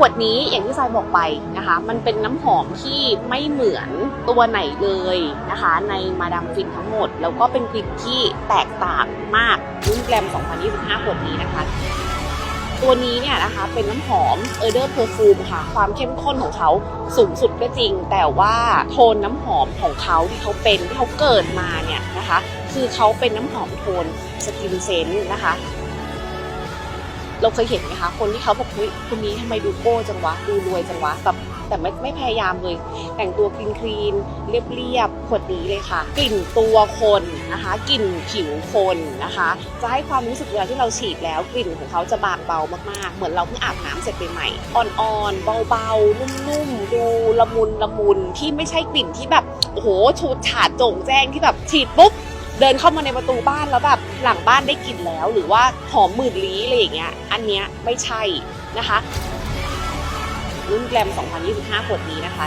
ขวดนี้อย่างที่ทรายบอกไปนะคะ มันเป็นน้ำหอมที่ไม่เหมือนตัวไหนเลยนะคะ ในมาดามฟินทั้งหมด แล้วก็เป็นกลิ่นที่แตกต่างมากรุ่นแกรม 2025 ขวดนี้นะคะ ตัวนี้เนี่ยนะคะเป็นน้ำหอมเออเดอร์เพอร์ฟูมค่ะ ความเข้มข้นของเขาสูงสุดก็จริง แต่ว่าโทนน้ำหอมของเขาที่เขาเป็นที่เขาเกิดมาเนี่ยนะคะ คือเขาเป็นน้ำหอมโทนสกินเซนต์นะคะ เราเคยเห็นไหมคะ คนที่เขาบอกเฮ้ยคนนี้ทำไมดูโก้จังวะดูรวยจังวะแบบแต่ไม่ไม่พยายามเลย แต่งตัวคลีนคลีนเรียบเรียบขวดนี้เลยค่ะ กลิ่นตัวคนนะคะกลิ่นผิวคนนะคะ จะให้ความรู้สึกเวลาที่เราฉีดแล้วกลิ่นของเขาจะบางเบามากๆ เหมือนเราเพิ่งอาบน้ำเสร็จใหม่ๆอ่อนๆเบาๆนุ่มๆดูละมุนละมุนที่ไม่ใช่กลิ่นที่แบบโอ้โหชูดฉาดโจ่งแจ้งที่แบบฉีดปุ๊บ เดินเข้ามาในประตูบ้านแล้วแบบหลังบ้านได้กลิ่นแล้ว หรือว่าหอมหมื่นลี้อะไรอย่างเงี้ยอันเนี้ยไม่ใช่นะคะรุ่นแกรม 2025ขวดนี้นะคะ